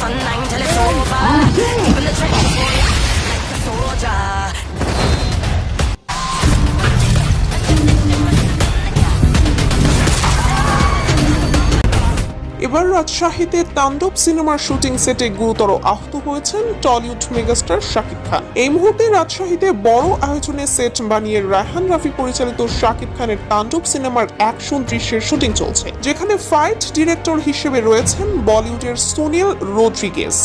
Till it's over. Keeping এবার রাজশাহীতে তাণ্ডব সিনেমার শুটিং সেটে গুরুতর আহত হয়েছেন টলিউড মেগাস্টার শাকিব খান। এই মুহূর্তে রাজশাহীতে বড় আয়োজনে সেট বানিয়ে রায়হান রাফি পরিচালিত শাকিব খানের তাণ্ডব সিনেমার অ্যাকশন দৃশ্যের শুটিং চলছে, যেখানে ফাইট ডিরেক্টর হিসেবে রয়েছেন বলিউডের সুনীল রোড্রিগেজ।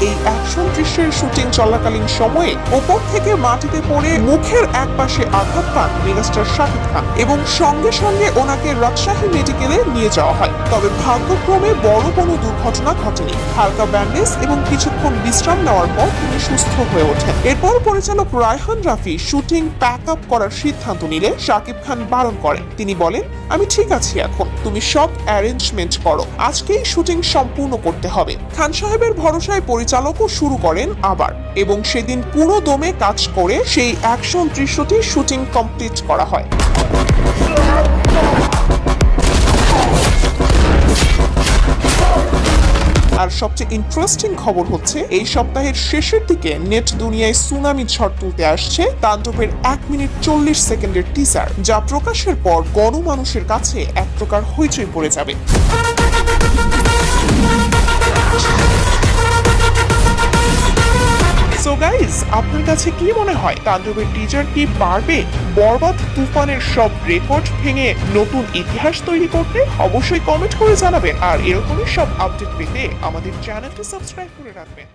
এই অ্যাকশন দৃশ্যের শুটিং চলাকালীন সময়ে ওপর থেকে মাটিতে পড়ে মুখের এক পাশে আঘাত পান মেগাস্টার শাকিব খান এবং সঙ্গে সঙ্গে ওনাকে রাজশাহী মেডিকেলে নিয়ে যাওয়া হয়। তবে ভাগ্যক্রমে বড় কোনো দুর্ঘটনা ঘটেনি। হালকা ব্যান্ডেজ এবং কিছুক্ষণ বিশ্রাম নেওয়ার পর তিনি সুস্থ হয়ে ওঠেন। এরপর পরিচালক Raihan Rafi shooting pack up করার সিদ্ধান্ত নিলে শাকিব খান বারণ করেন। তিনি বলেন, আমি ঠিক আছি এখন। তুমি সব অ্যারেঞ্জমেন্ট করো। আজকেই শুটিং সম্পূর্ণ করতে হবে। খান সাহেবের ভরসায় পরিচালকও শুরু করেন আবার এবং সেদিন পুরো দমে কাজ করে সেই অ্যাকশন দৃশ্যটি শুটিং কমপ্লিট করা হয়। আর সবচেয়ে ইন্টারেস্টিং খবর হচ্ছে, এই সপ্তাহের শেষের দিকে নেট দুনিয়ায় সুনামি ঝড় তুলতে আসছে তাণ্ডবের এক মিনিট চল্লিশ সেকেন্ডের টিজার যা প্রকাশের পর গণমানুষের কাছে এক প্রকার হইচই পড়ে যাবে। সো গাইজ আপনার কাছে কি মনে হয়? তাণ্ডবের টিজার কি পারবে বরবাদ তুফানের সব রেকর্ড ভেঙে নতুন ইতিহাস তৈরি করতে? অবশ্যই কমেন্ট করে জানাবেন। আর এরকমই সব আপডেট পেতে আমাদের চ্যানেলটি সাবস্ক্রাইব করে রাখবেন।